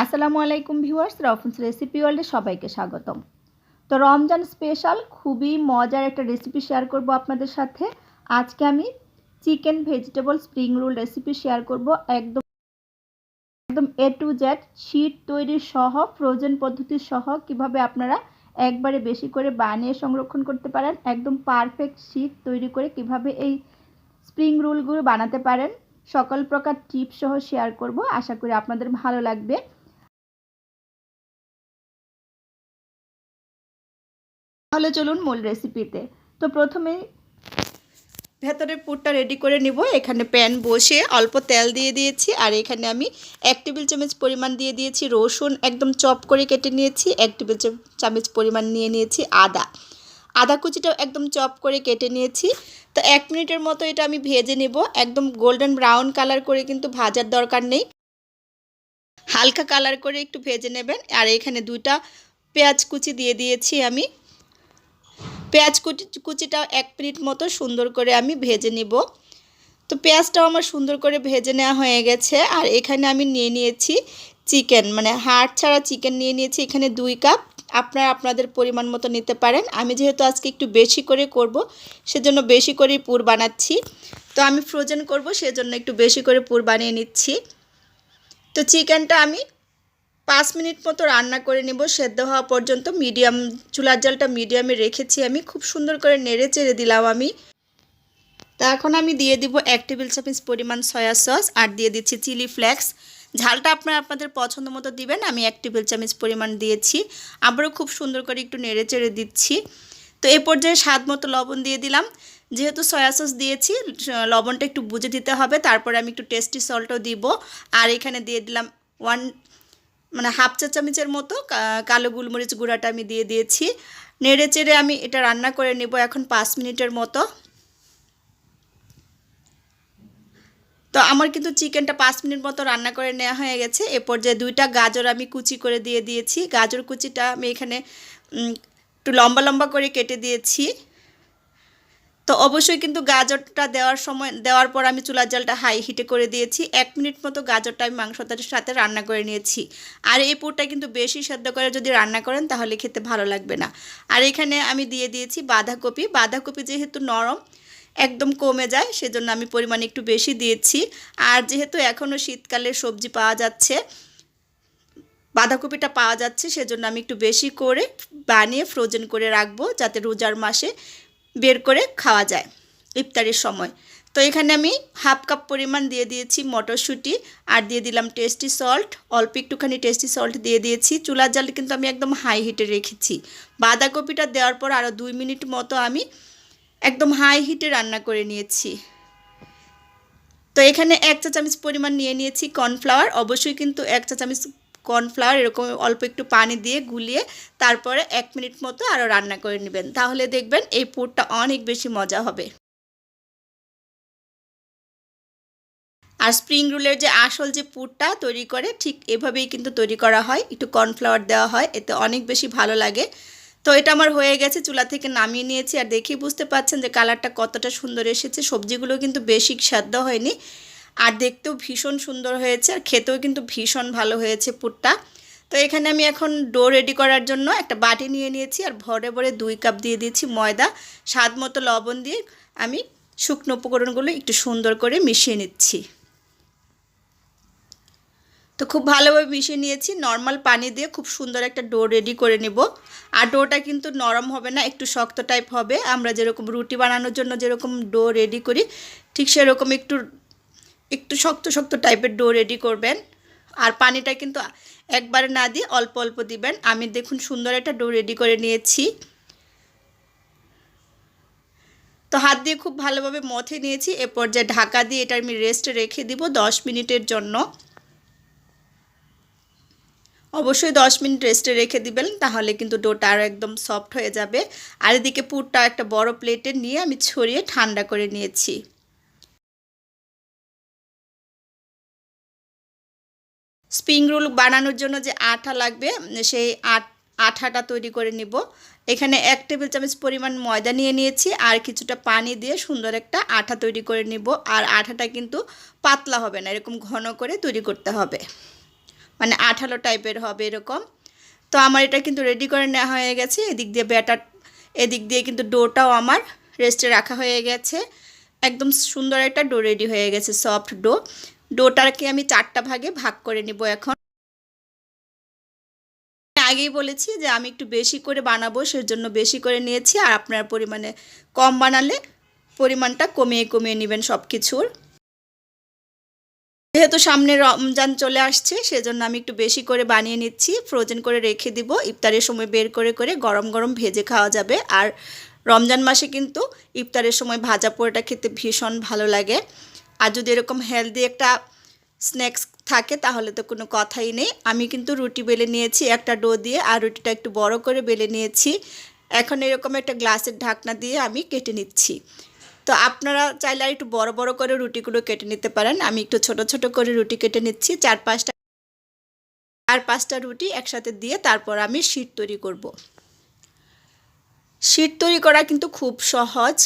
আসসালামু আলাইকুম viewers, রফুন্স recipe ওয়ার্ল্ডে সবাইকে স্বাগতম। তো রমজান স্পেশাল খুবই মজার একটা রেসিপি শেয়ার করব আপনাদের সাথে। আজকে আমি chicken vegetable spring roll recipe share করব। একদম একদম এ টু জেড শীট তৈরির সহ ফ্রোজেন পদ্ধতির সহ, কীভাবে আপনারা একবারে বেশি করে বানিয়ে সংরক্ষণ করতে পারেন। একদম পারফেক্ট শীট তৈরি করে কীভাবে এই স্প্রিং রোলগুলো বানাতে পারেন। সকল প্রকার টিপস সহ শেয়ার করব। আশা করি আপনাদের ভালো লাগবে। তাহলে চলুন মূল রেসিপিতে তো প্রথমে ভেতরের পুরটা রেডি করে নিব। এখানে প্যান বসে অল্প তেল দিয়ে দিয়েছি। আর এখানে আমি এক টেবিল চামচ পরিমাণ দিয়ে দিয়েছি রসুন। একদম চপ করে কেটে নিয়েছি। এক টেবিল চামচ পরিমাণ নিয়ে নিয়েছি আদা। আদা কুচিটাও একদম চপ করে কেটে নিয়েছি। তো এক মিনিটের মতো এটা আমি ভেজে নেব। একদম গোল্ডেন ব্রাউন কালার করে কিন্তু ভাজার দরকার নেই। হালকা কালার করে একটু ভেজে নেবেন। আর এখানে দুইটা পেঁয়াজ কুচি দিয়ে দিয়েছি আমি। পেঁয়াজ কুচি কুচিটাও এক মিনিট মতো সুন্দর করে আমি ভেজে নিব। তো পেঁয়াজটাও আমার সুন্দর করে ভেজে নেওয়া হয়ে গেছে। আর এখানে আমি নিয়ে নিয়েছি চিকেন মানে হাড় ছাড়া চিকেন নিয়ে নিয়েছি এখানে দুই কাপ। আপনারা আপনাদের পরিমাণ মতো নিতে পারেন। আমি যেহেতু আজকে একটু বেশি করে করব, সেজন্য বেশি করেই পুর বানাচ্ছি। তো আমি ফ্রোজেন করব, সেজন্য একটু বেশি করে পুর বানিয়ে নিচ্ছি। তো চিকেনটা আমি পাঁচ মিনিট মতো রান্না করে নেব, সেদ্ধ হওয়া পর্যন্ত মিডিয়াম, চুলার জালটা মিডিয়ামে রেখেছি আমি, খুব সুন্দর করে নেড়ে চেড়ে দিলাম আমি। তা এখন আমি দিয়ে দিব এক টেবিল চামচ পরিমাণ সয়া সস আর দিয়ে দিচ্ছি চিলি ফ্লেক্স। ঝালটা আপনারা আপনাদের পছন্দ মতো দিবেন, আমি এক টেবিল চামচ পরিমাণ দিয়েছি। আবারও খুব সুন্দর করে একটু নেড়ে চেড়ে দিচ্ছি। তো এ পর্যায়ে স্বাদ মতো লবণ দিয়ে দিলাম। যেহেতু সয়া সস দিয়েছি, লবণটা একটু বুঝে দিতে হবে, তারপরে আমি একটু টেস্টি সল্টও দিব। আর এখানে দিয়ে দিলাম ওয়ান মানে হাফ চা চামচের মতো কালো গোলমরিচ গুঁড়াটা আমি দিয়ে দিয়েছি। নেড়ে চেড়ে আমি এটা রান্না করে নেব এখন পাঁচ মিনিটের মতো। তো আমার কিন্তু চিকেনটা পাঁচ মিনিট মতো রান্না করে নেওয়া হয়ে গেছে। এ পর্যায়ে দুইটা গাজর আমি কুচি করে দিয়ে দিয়েছি। গাজর কুচিটা আমি এখানে একটু লম্বা লম্বা করে কেটে দিয়েছি। তো অবশ্যই কিন্তু গাজরটা দেওয়ার সময়, দেওয়ার পর আমি চুলার জালটা হাই হিটে করে দিয়েছি। এক মিনিট মতো গাজরটা আমি মাংসটার সাথে রান্না করে নিয়েছি। আর এই পুরটা কিন্তু বেশি সেদ্ধ করে যদি রান্না করেন তাহলে খেতে ভালো লাগবে না। আর এখানে আমি দিয়ে দিয়েছি বাঁধাকপি। বাঁধাকপি যেহেতু নরম, একদম কমে যায়, সেজন্য আমি পরিমাণ একটু বেশি দিয়েছি। আর যেহেতু এখনও শীতকালে সবজি পাওয়া যাচ্ছে, বাঁধাকপিটা পাওয়া যাচ্ছে, সেজন্য আমি একটু বেশি করে বানিয়ে ফ্রোজেন করে রাখব যাতে রোজার মাসে বের করে খাওয়া যায় ইফতারের সময়। তো এখানে আমি হাফ কাপ পরিমাণ দিয়ে দিয়েছি মটরশুঁটি আর দিয়ে দিলাম টেস্টি সল্ট। অল্প একটুখানি টেস্টি সল্ট দিয়ে দিয়েছি। চুলার জাল কিন্তু আমি একদম হাই হিটে রেখেছি। বাঁধাকপিটা দেওয়ার পর আরও দুই মিনিট মতো আমি একদম হাই হিটে রান্না করে নিয়েছি। তো এখানে এক চা চামচ পরিমাণ নিয়ে নিয়েছি কর্নফ্লাওয়ার। অবশ্যই কিন্তু এক চা চামচ কর্নফ্লাওয়ার এরকম অল্প একটু পানি দিয়ে গুলিয়ে তারপরে এক মিনিট মতো আরও রান্না করে নেবেন। তাহলে দেখবেন এই পুরটা অনেক বেশি মজা হবে। আর স্প্রিং রোলের যে আসল যে পুরটা তৈরি করে ঠিক এভাবেই কিন্তু তৈরি করা হয়। একটু কর্নফ্লাওয়ার দেওয়া হয়, এতে অনেক বেশি ভালো লাগে। তো এটা আমার হয়ে গেছে, চুলা থেকে নামিয়ে নিয়েছি। আর দেখেই বুঝতে পাচ্ছেন যে কালারটা কতটা সুন্দর এসেছে। সবজিগুলো কিন্তু বেশি সাধ্য হয়নি। আর দেখতেও ভীষণ সুন্দর হয়েছে আর খেতেও কিন্তু ভীষণ ভালো হয়েছে পুরটা। তো এখানে আমি এখন ডো রেডি করার জন্য একটা বাটি নিয়ে নিয়েছি আর ভরে ভরে দুই কাপ দিয়ে দিয়েছি ময়দা, স্বাদ মতো লবণ দিয়ে আমি শুকনো উপকরণগুলো একটু সুন্দর করে মিশিয়ে নিচ্ছি। তো খুব ভালোভাবে মিশিয়ে নিয়েছি, নর্মাল পানি দিয়ে খুব সুন্দর একটা ডো রেডি করে নেব। আর ডোটা কিন্তু নরম হবে না, একটু শক্ত টাইপ হবে। আমরা যেরকম রুটি বানানোর জন্য যেরকম ডো রেডি করি, ঠিক সেরকম একটু একটু শক্ত শক্ত টাইপের ডো রেডি করবেন। আর পানিটা কিন্তু একবারে না দিয়ে অল্প অল্প দিবেন। আমি দেখুন সুন্দর একটা ডো রেডি করে নিয়েছি। তো হাত দিয়ে খুব ভালোভাবে মথে নিয়েছি। এ পর্যায়ে ঢাকা দিয়ে এটা আমি রেস্টে রেখে দিব দশ মিনিটের জন্য। অবশ্যই দশ মিনিট রেস্টে রেখে দিবেন, তাহলে কিন্তু ডোটা আরও একদম সফট হয়ে যাবে। আর এদিকে পুরটা একটা বড় প্লেটে নিয়ে আমি ছড়িয়ে ঠান্ডা করে নিয়েছি। স্প্রিং রোল বানানোর জন্য যে আঠা লাগবে, সেই আট আঠাটা তৈরি করে নিব। এখানে এক টেবিল চামচ পরিমাণ ময়দা নিয়ে নিয়েছি, আর কিছুটা পানি দিয়ে সুন্দর একটা আঠা তৈরি করে নিব। আর আঠাটা কিন্তু পাতলা হবে না, এরকম ঘন করে তৈরি করতে হবে। মানে আঠালো টাইপের হবে এরকম। তো আমার এটা কিন্তু রেডি করে নেওয়া হয়ে গেছে। এদিক দিয়ে ব্যাটার, এদিক দিয়ে কিন্তু ডোটাও আমার রেস্টে রাখা হয়ে গেছে। একদম সুন্দর একটা ডো রেডি হয়ে গেছে, সফট ডো। ডোটাকে আমি চারটা ভাগে ভাগ করে নিব এখন। আগেই বলেছি যে আমি একটু বেশি করে বানাবো, সেজন্য বেশি করে নিয়েছি, আর আপনার পরিমাণে কম বানালে পরিমাণটা কমিয়ে কমিয়ে নেবেন সব কিছুর যেহেতু সামনে রমজান চলে আসছে, সেজন্য আমি একটু বেশি করে বানিয়ে নিচ্ছি, ফ্রোজেন করে রেখে দিব, ইফতারের সময় বের করে করে গরম গরম ভেজে খাওয়া যাবে। আর রমজান মাসে কিন্তু ইফতারের সময় ভাজা পোড়াটা খেতে ভীষণ ভালো লাগে। আর যদি এরকম হেলদি একটা স্ন্যাক্স থাকে, তাহলে তো কোনো কথাই নেই। আমি কিন্তু রুটি বেলে নিয়েছি একটা ডো দিয়ে, আর রুটিটা একটু বড় করে বেলে নিয়েছি। এখন এরকম একটা গ্লাসের ঢাকনা দিয়ে আমি কেটে নিচ্ছি। তো আপনারা চাইলে আর একটু বড় বড় করে রুটিগুলো কেটে নিতে পারেন। আমি একটু ছোট ছোট করে রুটি কেটে নিচ্ছি। চার পাঁচটা চার পাঁচটা রুটি একসাথে দিয়ে তারপর আমি শীট তৈরি করব। শীট তৈরি করা কিন্তু খুব সহজ।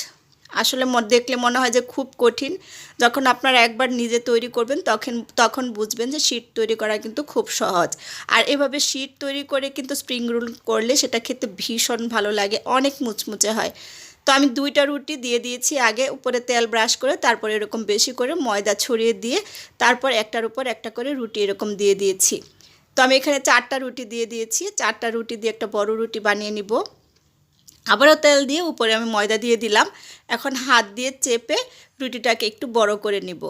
আসলে দেখলে মনে হয় যে খুব কঠিন। যখন আপনারা একবার নিজে তৈরি করবেন, তখন তখন বুঝবেন যে শীট তৈরি করা কিন্তু খুব সহজ। আর এভাবে শীট তৈরি করে কিন্তু স্প্রিং রোল করলে সেটা খেতে ভীষণ ভালো লাগে, অনেক মুচমুচে হয়। তো আমি দুইটা রুটি দিয়ে দিয়েছি আগে, উপরে তেল ব্রাশ করে, তারপর এরকম বেশি করে ময়দা ছড়িয়ে দিয়ে, তারপর একটার উপর একটা করে রুটি এরকম দিয়ে দিয়েছি। তো আমি এখানে চারটা রুটি দিয়ে দিয়েছি, চারটা রুটি দিয়ে একটা বড় রুটি বানিয়ে নিব। আবারও তেল দিয়ে উপরে আমি ময়দা দিয়ে দিলাম। এখন হাত দিয়ে চেপে রুটিটাকে একটু বড় করে নিব।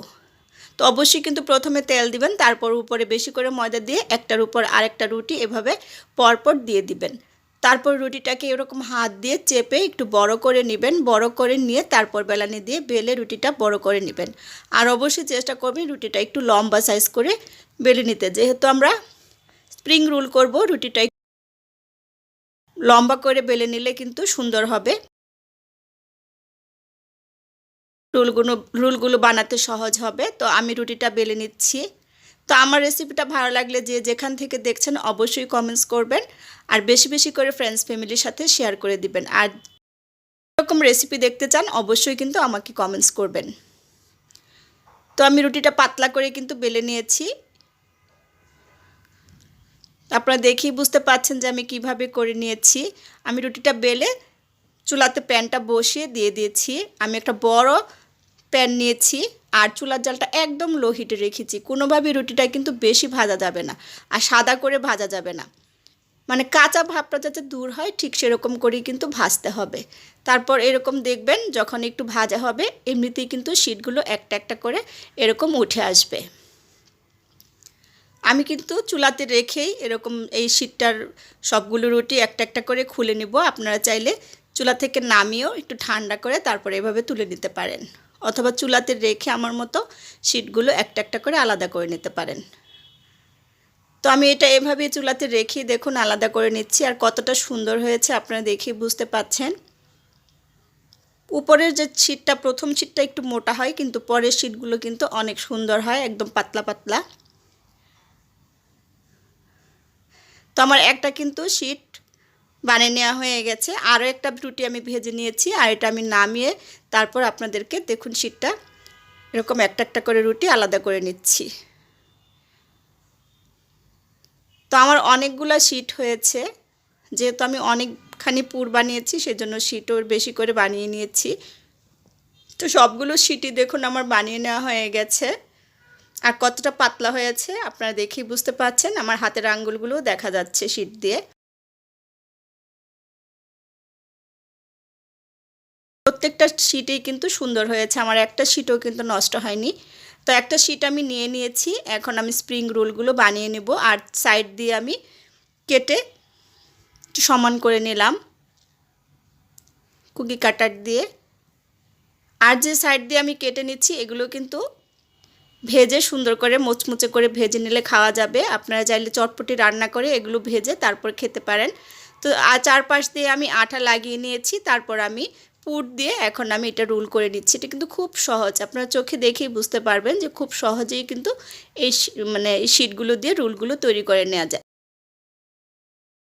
তো অবশ্যই কিন্তু প্রথমে তেল দিবেন, তারপর উপরে বেশি করে ময়দা দিয়ে একটার উপর আরেকটা রুটি এভাবে পরপর দিয়ে দিবেন। তারপর রুটিটাকে এরকম হাত দিয়ে চেপে একটু বড় করে নেবেন, বড় করে নিয়ে তারপর বেলানি দিয়ে বেলে রুটিটা বড় করে নেবেন। আর অবশ্যই চেষ্টা করবেন রুটিটা একটু লম্বা সাইজ করে বেলে নিতে। যেহেতু আমরা স্প্রিং রোল করব, রুটিটা লম্বা করে বেলে নিলে কিন্তু সুন্দর হবে। রুলগুলো রুলগুলো বানাতে সহজ হবে। তো আমি রুটিটা বেলে নিচ্ছি। তো আমার রেসিপিটা ভালো লাগলে যে যেখান থেকে দেখছেন অবশ্যই কমেন্টস করবেন। আর বেশি বেশি করে ফ্রেন্ডস ফ্যামিলির সাথে শেয়ার করে দিবেন। আর এরকম রেসিপি দেখতে চান অবশ্যই কিন্তু আমাকে কমেন্টস করবেন। তো আমি রুটিটা পাতলা করে কিন্তু বেলে নিয়েছি। আপনারা দেখেই বুঝতে পাচ্ছেন যে আমি কীভাবে করে নিয়েছি। আমি রুটিটা বেলে চুলাতে প্যানটা বসিয়ে দিয়ে দিয়েছি। আমি একটা বড় প্যান নিয়েছি আর চুলার জালটা একদম লো হিটে রেখেছি। কোনোভাবেই রুটিটা কিন্তু বেশি ভাজা যাবে না আর সাদা করে ভাজা যাবে না। মানে কাঁচা ভাবটা যাতে দূর হয়, ঠিক সেরকম করেই কিন্তু ভাজতে হবে। তারপর এরকম দেখবেন, যখন একটু ভাজা হবে, এমনিতেই কিন্তু শীটগুলো একটা একটা করে এরকম উঠে আসবে। আমি কিন্তু চুলাতে রেখেই এরকম এই শীতটার সবগুলো রুটি একটা একটা করে খুলে নিব। আপনারা চাইলে চুলা থেকে নামিয়েও একটু ঠান্ডা করে তারপরে এভাবে তুলে নিতে পারেন। অথবা চুলাতে রেখে আমার মতো শীটগুলো একটা একটা করে আলাদা করে নিতে পারেন। তো আমি এটা এভাবে চুলাতে রেখেই দেখুন আলাদা করে নিচ্ছি আর কতটা সুন্দর হয়েছে আপনারা দেখেই বুঝতে পাচ্ছেন। উপরের যে শীটটা প্রথম শীটটা একটু মোটা হয় কিন্তু পরের শীটগুলো কিন্তু অনেক সুন্দর হয়, একদম পাতলা পাতলা। তো আমার একটা কিন্তু শীট বানিয়ে নেওয়া হয়ে গেছে। আরও একটা রুটি আমি ভেজে নিয়েছি আর এটা আমি নামিয়ে তারপর আপনাদেরকে দেখুন শীটটা এরকম একটা একটা করে রুটি আলাদা করে নিচ্ছি। তো আমার অনেকগুলো শীট হয়েছে। যেহেতু আমি অনেকখানি পুর বানিয়েছি, সেজন্য শীটও বেশি করে বানিয়ে নিয়েছি। তো সবগুলো শীটই দেখুন আমার বানিয়ে নেওয়া হয়ে গেছে। আর কতটা পাতলা হয়েছে আপনারা দেখেই বুঝতে পাচ্ছেন আমার হাতের আঙ্গুলগুলো দেখা যাচ্ছে শীট দিয়ে। প্রত্যেকটা শীটেই কিন্তু সুন্দর হয়েছে, আমার একটা শীটও কিন্তু নষ্ট হয়নি। তো একটা শীট আমি নিয়ে নিয়েছি, এখন আমি স্প্রিং রোলগুলো বানিয়ে নেব আর সাইড দিয়ে আমি কেটে সমান করে নিলাম। কুকি কাটার দিয়ে। আর যে সাইড দিয়ে আমি কেটে নিচ্ছি, এগুলো কিন্তু ভেজে সুন্দর করে মোচমুচে করে ভেজে নিলে খাওয়া যাবে। আপনারা চাইলে চটপটি রান্না করে এগুলো ভেজে তারপর খেতে পারেন। তো চারপাশ দিয়ে আমি আটা লাগিয়ে নিয়েছি, তারপর আমি পুট দিয়ে এখন আমি এটা রুল করে নিচ্ছি। এটা কিন্তু খুব সহজ, আপনারা চোখে দেখেই বুঝতে পারবেন যে খুব সহজেই কিন্তু এই মানে এই শিটগুলো দিয়ে রুলগুলো তৈরি করে নেওয়া যায়।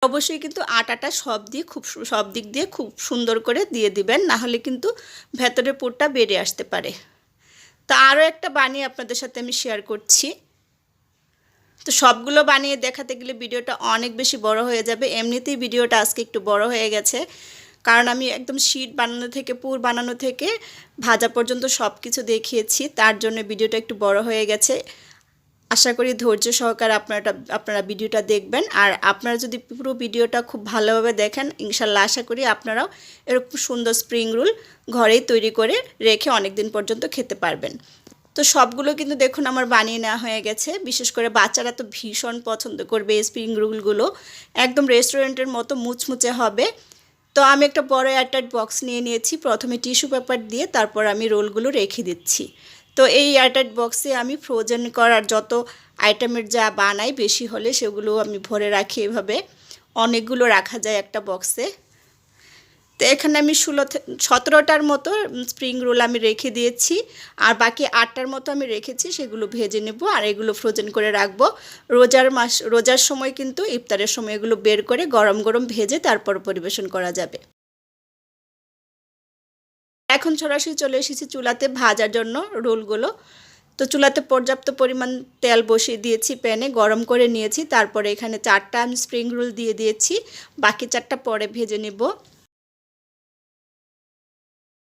অবশ্যই কিন্তু আটাটা সব দিয়ে খুব সব দিক দিয়ে খুব সুন্দর করে দিয়ে দিবেন না হলে কিন্তু ভেতরের পুরটা বেড়ে আসতে পারে। তা আরও একটা বানিয়ে আপনাদের সাথে আমি শেয়ার করছি। তো সবগুলো বানিয়ে দেখাতে গেলে ভিডিওটা অনেক বেশি বড় হয়ে যাবে। এমনিতেই ভিডিওটা আজকে একটু বড় হয়ে গেছে। কারণ আমি একদম শীট বানানো থেকে, পুর বানানো থেকে, ভাজা পর্যন্ত সব কিছু দেখিয়েছি। তার জন্য ভিডিওটা একটু বড় হয়ে গেছে। আশা করি ধৈর্য সহকারে আপনারা আপনারা ভিডিওটা দেখবেন। আর আপনারা যদি পুরো ভিডিওটা খুব ভালোভাবে দেখেন, ইনশাল্লাহ আশা করি আপনারাও এরকম সুন্দর স্প্রিং রোল ঘরেই তৈরি করে রেখে অনেক দিন পর্যন্ত খেতে পারবেন। তো সবগুলো কিন্তু দেখুন আমার বানিয়ে নেওয়া হয়ে গেছে। বিশেষ করে বাচ্চারা তো ভীষণ পছন্দ করবে এই স্প্রিং রোলগুলো একদম রেস্টুরেন্টের মতো মুচমুচে হবে। তো আমি একটা বড় এয়ারটাইট বক্স নিয়ে নিয়েছি। প্রথমে টিস্যু পেপার দিয়ে তারপর আমি রোলগুলো রেখে দিচ্ছি। তো এই এয়ারটাইট বক্সে আমি ফ্রোজেন করার যত আইটেমের যা বানাই বেশি হলে সেগুলো আমি ভরে রাখি এভাবে। অনেকগুলো রাখা যায় একটা বক্সে তো এখানে আমি ষোলো সতেরোটার মতো স্প্রিং রোল আমি রেখে দিয়েছি। আর বাকি আটটার মতো আমি রেখেছি, সেগুলো ভেজে নেব আর এগুলো ফ্রোজেন করে রাখব। রোজার মাস, রোজার সময় কিন্তু ইফতারের সময় এগুলো বের করে গরম গরম ভেজে তারপর পরিবেশন করা যাবে। এখন সরাসরি চলে এসেছি চুলাতে ভাজার জন্য রোলগুলো। তো চুলাতে পর্যাপ্ত পরিমাণ তেল বসিয়ে দিয়েছি প্যানে, গরম করে নিয়েছি। তারপরে এখানে চারটা আমি স্প্রিং রোল দিয়ে দিয়েছি। বাকি চারটা পরে ভেজে নেব।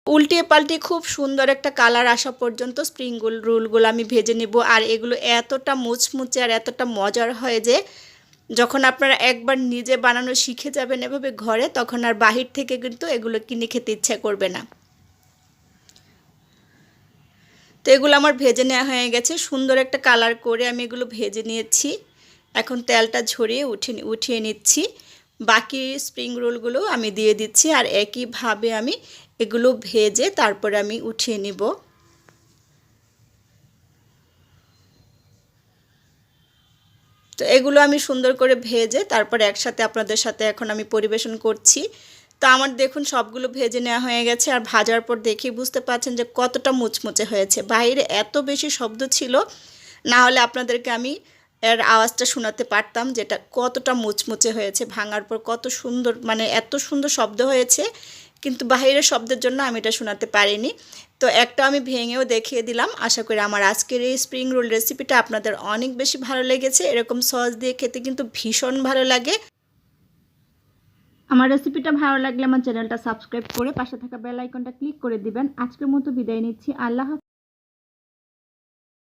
উল্টিয়ে পাল্টে খুব সুন্দর একটা কালার আসা পর্যন্ত স্প্রিং রোলগুলো আমি ভেজে নেব। আর এগুলো এতটা মুচমুচে আর এতটা মজার হয় যে, যখন আপনারা একবার নিজে বানানো শিখে যাবেন এভাবে ঘরে, তখন আর বাহির থেকে কিন্তু এগুলো কিনে খেতে ইচ্ছা করবে না। তো এগুলো আমার ভেজে নেওয়া হয়ে গেছে। সুন্দর একটা কালার করে আমি এগুলো ভেজে নিয়েছি। এখন তেলটা ঝরিয়ে উঠে উঠিয়ে নিচ্ছি। বাকি স্প্রিং রোলগুলো আমি দিয়ে দিচ্ছি আর একইভাবে আমি এগুলো ভেজে তারপরে আমি উঠিয়ে নিব। তো এগুলো আমি সুন্দর করে ভেজে তারপরে একসাথে আপনাদের সাথে এখন আমি পরিবেশন করছি। তো আমার দেখুন সবগুলো ভেজে নেওয়া হয়ে গেছে আর ভাজার পর দেখেই বুঝতে পারছেন যে কতটা মুচমুচে হয়েছে। বাইরে এত বেশি শব্দ ছিল, না হলে আপনাদেরকে আমি এর আওয়াজটা শোনাতে পারতাম যেটা কতটা মুচমুচে হয়েছে, ভাঙার পর কত সুন্দর মানে এত সুন্দর শব্দ হয়েছে, কিন্তু বাহিরের শব্দের জন্য আমি এটা শোনাতে পারিনি। তো একটা আমি ভেঙেও দেখিয়ে দিলাম। আশা করি আমার আজকের এই স্প্রিং রোল রেসিপিটা আপনাদের অনেক বেশি ভালো লেগেছে। এরকম সস দিয়ে খেতে কিন্তু ভীষণ ভালো লাগে। আমার রেসিপিটা ভালো লাগলে আমার চ্যানেলটা সাবস্ক্রাইব করে পাশে থাকা বেল আইকনটা ক্লিক করে দিবেন। আজকের মতো বিদায় নিচ্ছি। আল্লাহ